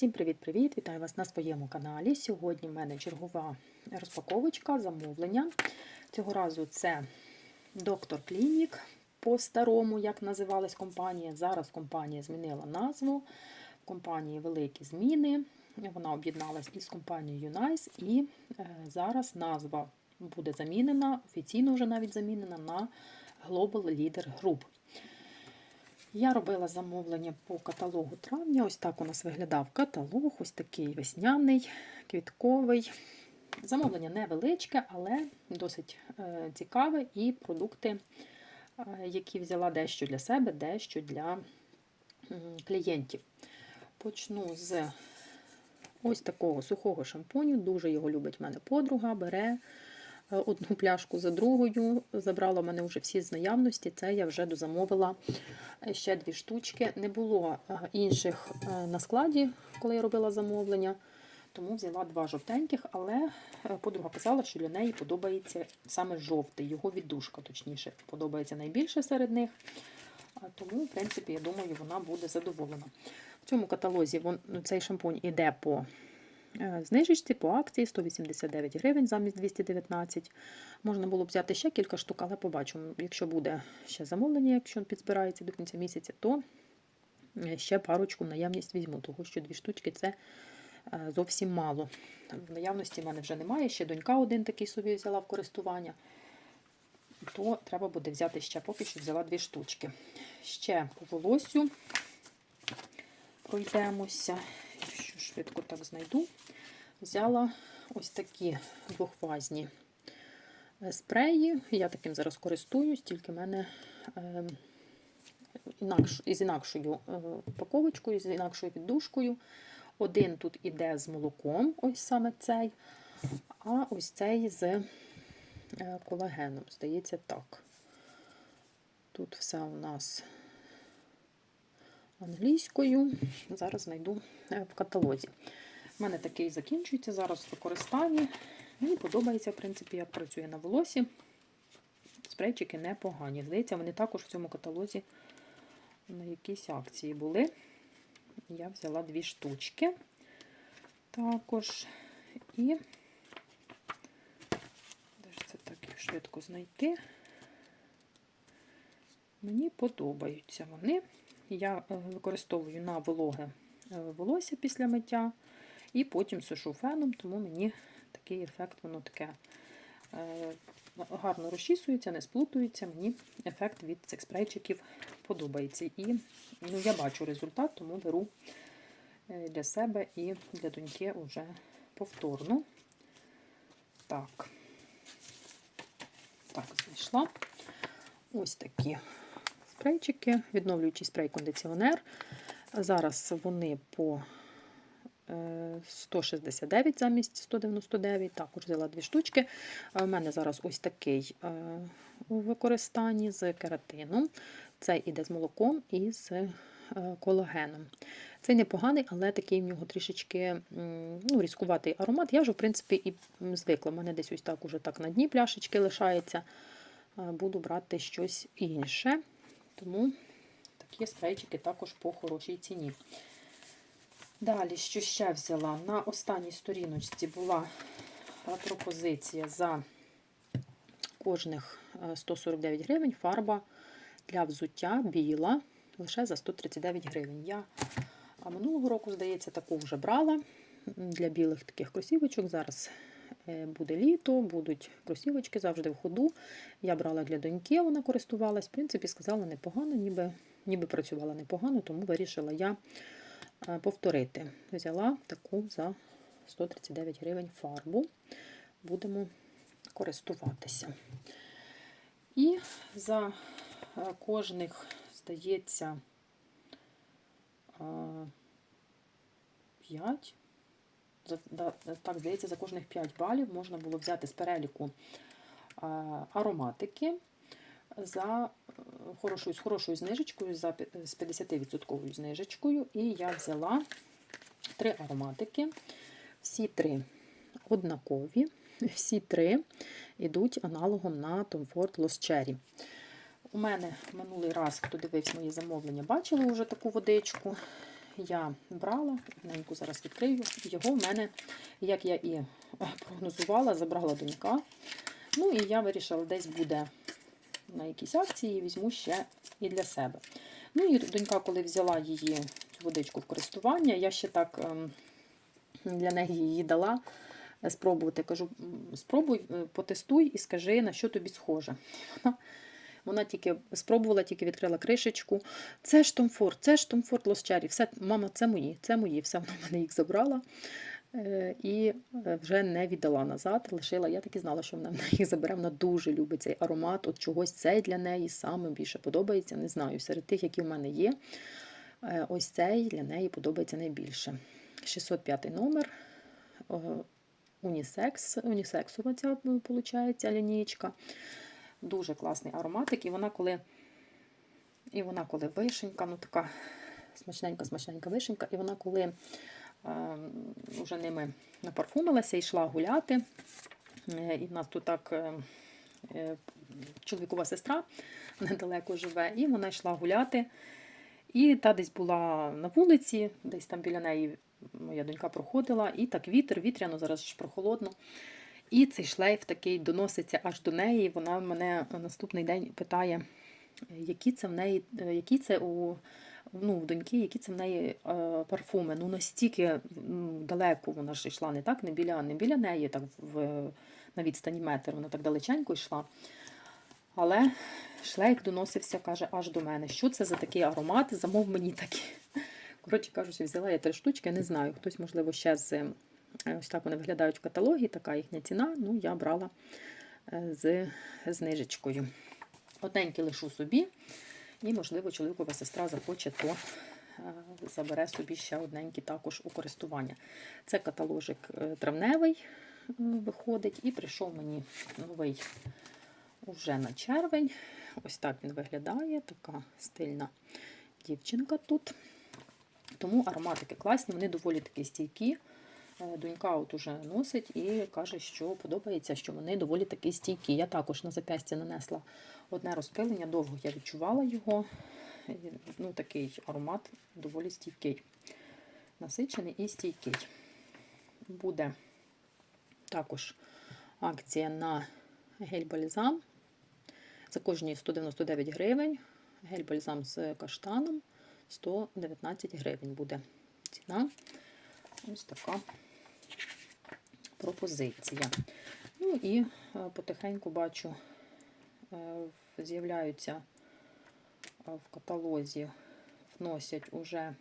Всім привіт-привіт! Вітаю вас на своєму каналі. Сьогодні в мене чергова розпаковочка, замовлення. Цього разу це Доктор Клінік по-старому, як називалась компанія. Зараз компанія змінила назву. В компанії великі зміни. Вона об'єдналась із компанією Unice і е, зараз назва буде замінена, офіційно вже навіть замінена на Global Leader Group. Я робила замовлення по каталогу травня. Ось так у нас виглядав каталог, ось такий весняний, квітковий. Замовлення невеличке, але досить е, цікаве. І продукти, е, які взяла дещо для себе, дещо для клієнтів. Почну з ось такого сухого шампуню. Дуже його любить в мене подруга, бере одну пляшку за другою. Забрала в мене вже всі з наявності. Це я вже дозамовила ще дві штучки. Не було е, інших е, на складі, коли я робила замовлення. Тому взяла два жовтеньких, але е, подруга писала, що для неї подобається саме жовтий, його віддушка, точніше, подобається найбільше серед них. Тому, в принципі, я думаю, вона буде задоволена. В цьому каталозі цей шампунь іде по е, знижечці, по акції 189 гривень замість 219. Можна було б взяти ще кілька штук, але побачимо. Якщо буде ще замовлення, якщо підзбирається до кінця місяця, то е, ще парочку в наявність візьму, тому що дві штучки це е, зовсім мало. В наявності в мене вже немає, ще донька один такий собі взяла в користування. То треба буде взяти ще, поки що взяла дві штучки. Ще по волосю пройдемося. Швидко так знайду. Взяла ось такі двохфазні е, спреї. Я таким зараз користуюсь, тільки в мене е, інакш, із інакшою е, упаковочкою, з інакшою віддушкою. Один тут іде з молоком, ось саме цей, а ось цей з е, колагеном. Здається, так. Тут все у нас англійською. Зараз знайду е, в каталозі. У мене такий закінчується зараз в. Мені подобається, в принципі, як працює на волосі. Спрейчики непогані. Здається, вони також в цьому каталозі на якійсь акції були. Я взяла дві штучки. Також. І де ж це так швидко знайти? Мені подобаються вони. Я е, використовую на вологе е, волосся після миття, і потім сушу феном, тому мені такий ефект, воно таке е, гарно розчісується, не сплутується. Мені ефект від цих спрейчиків подобається. І ну, я бачу результат, тому беру для себе і для доньки вже повторно. Так, так, знайшла. Ось такі спрейчики, відновлюючий спрей-кондиціонер. Зараз вони по 169 замість 199, також взяла дві штучки. У мене зараз ось такий у використанні з кератином. Це іде з молоком і з колагеном. Цей непоганий, але такий в нього трішечки ну, різкуватий аромат. Я вже, в принципі, і звикла. У мене десь ось так уже так на дні пляшечки лишається. Буду брати щось інше. Тому такі спрейчики також по хорошій ціні. Далі, що ще взяла? На останній сторіночці була пропозиція за кожних 149 гривень фарба для взуття біла лише за 139 гривень. Я минулого року, здається, таку вже брала для білих таких кросівочок. Зараз буде літо, будуть кросівочки завжди в ходу. Я брала для доньки, вона користувалась. В принципі, сказала непогано, ніби, ніби працювала непогано, тому вирішила я повторити. Взяла таку за 139 гривень фарбу. Будемо користуватися. І за кожних, здається, 5. Так, здається, за кожних 5 балів можна було взяти з переліку ароматики за хорошою, з хорошою знижечкою, за, з 50% знижечкою. І я взяла три ароматики. Всі три однакові, всі три йдуть аналогом на Tom Ford Lost Cherry. У мене минулий раз, хто дивився мої замовлення, бачили вже таку водичку. Я брала, неньку зараз відкрию. Його в мене, як я і прогнозувала, забрала донька. Ну і я вирішила, десь буде на якісь акції, візьму ще і для себе. Ну і донька, коли взяла її водичку в користування, я ще так ем, для неї її дала спробувати. Кажу, спробуй, е, потестуй і скажи, на що тобі схоже. Вона, вона тільки спробувала, тільки відкрила кришечку. Це ж Томфорд, це ж Томфорд Лосчері. Все, мама, це мої, це мої. Все вона мене їх забрала. Е, І е, вже не віддала назад, лишила. Я так і знала, що вона їх забере. Вона дуже любить цей аромат. От чогось цей для неї саме більше подобається. Не знаю, серед тих, які в мене є. е, Ось цей для неї подобається найбільше. 605 номер. Унісекс, унісексова ця лінійка. Дуже класний ароматик. І вона коли, і вона коли вишенька, ну така смачненька, смачненька вишенька, і вона коли е, вже ними напарфумилася, йшла гуляти. Е, І в нас тут так е, е, чоловікова сестра недалеко живе, і вона йшла гуляти. І та десь була на вулиці, десь там біля неї моя донька проходила, і так вітер, вітряно, зараз ж прохолодно. І цей шлейф такий доноситься аж до неї. Вона мене наступний день питає, які це в неї, які це у ну, в доньки, які це в неї е, парфуми. Ну настільки ну, далеко вона ж йшла, не так, не біля, не біля неї, так в, на відстані метр, вона так далеченько йшла. Але шлейф доносився, каже, аж до мене. Що це за такий аромат? Замов мені такі. Коротше кажучи, взяла я три штучки, не знаю. Хтось, можливо, ще з ось так вони виглядають в каталогі, така їхня ціна. Ну, я брала е, з знижечкою. Одненькі лишу собі, і, можливо, чоловікова сестра захоче, то е, забере собі ще одненький також у користування. Це каталожик е, травневий е, виходить, і прийшов мені новий уже на червень. Ось так він виглядає, така стильна дівчинка тут. Тому ароматики класні, вони доволі такі стійкі. Е, Донька от уже носить і каже, що подобається, що вони доволі такі стійкі. Я також на зап'ястя нанесла одне розпилення, довго я відчувала його. Ну, Такий аромат доволі стійкий. Насичений і стійкий. Буде також акція на гель-бальзам. За кожні 199 гривень. Гель-бальзам з каштаном 119 гривень буде ціна. Ось така пропозиція. Ну і е, потихеньку бачу, е, з'являються е, в каталозі, вносять уже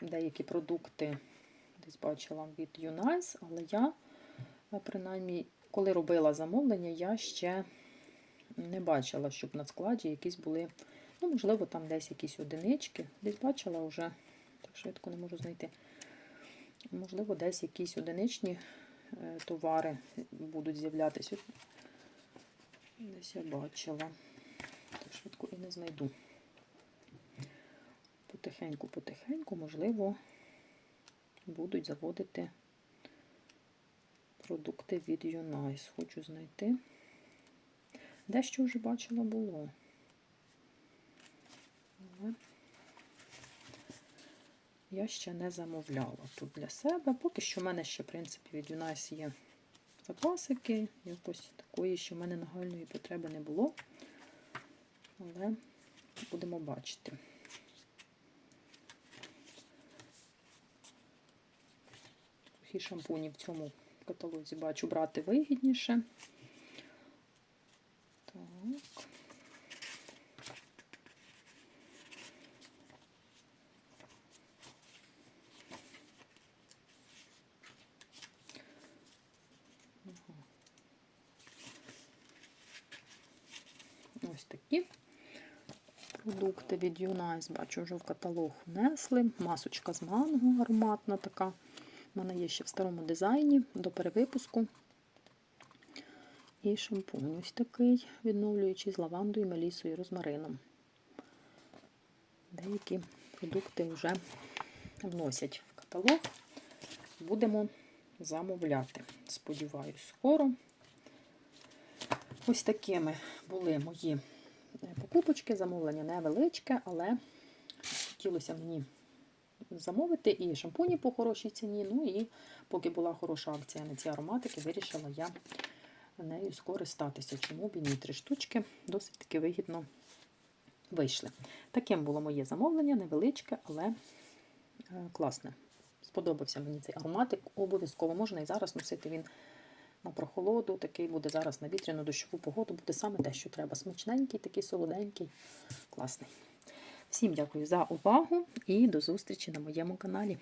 деякі продукти, десь бачила від Юнайс, але я, принаймні, коли робила замовлення, я ще не бачила, щоб на складі якісь були, ну, можливо, там десь якісь одинички. Десь бачила вже, так швидко не можу знайти. Можливо, десь якісь одиничні е, товари будуть з'являтися. Десь я бачила. Так швидко і не знайду. Потихеньку, потихеньку, можливо, будуть заводити продукти від Юнайс. Хочу знайти. Дещо вже бачила було. Але я ще не замовляла тут для себе. Поки що в мене ще, в принципі, від Юнайс є запасики. Якось такої, що в мене нагальної потреби не було. Але будемо бачити. Сухі шампуні в цьому каталозі бачу брати вигідніше. Так. Такі продукти від Юнайс, бачу, вже в каталог внесли. Масочка з манго ароматна така. У мене є ще в старому дизайні до перевипуску. І шампунь ось такий, відновлюючий з лавандою, мелісою і розмарином. Деякі продукти вже вносять в каталог. Будемо замовляти. Сподіваюсь, скоро. Ось такими були мої покупочки, замовлення невеличке, але захотілося мені замовити і шампуні по хорошій ціні. Ну і поки була хороша акція на ці ароматики, вирішила я нею скористатися. Чому б і ні? Три штучки досить таки вигідно вийшли. Таким було моє замовлення, невеличке, але е, класне. Сподобався мені цей ароматик. Обов'язково можна і зараз носити він на прохолоду. Такий буде зараз на вітряну дощову погоду. Буде саме те, що треба. Смачненький, такий солоденький, класний. Всім дякую за увагу і до зустрічі на моєму каналі.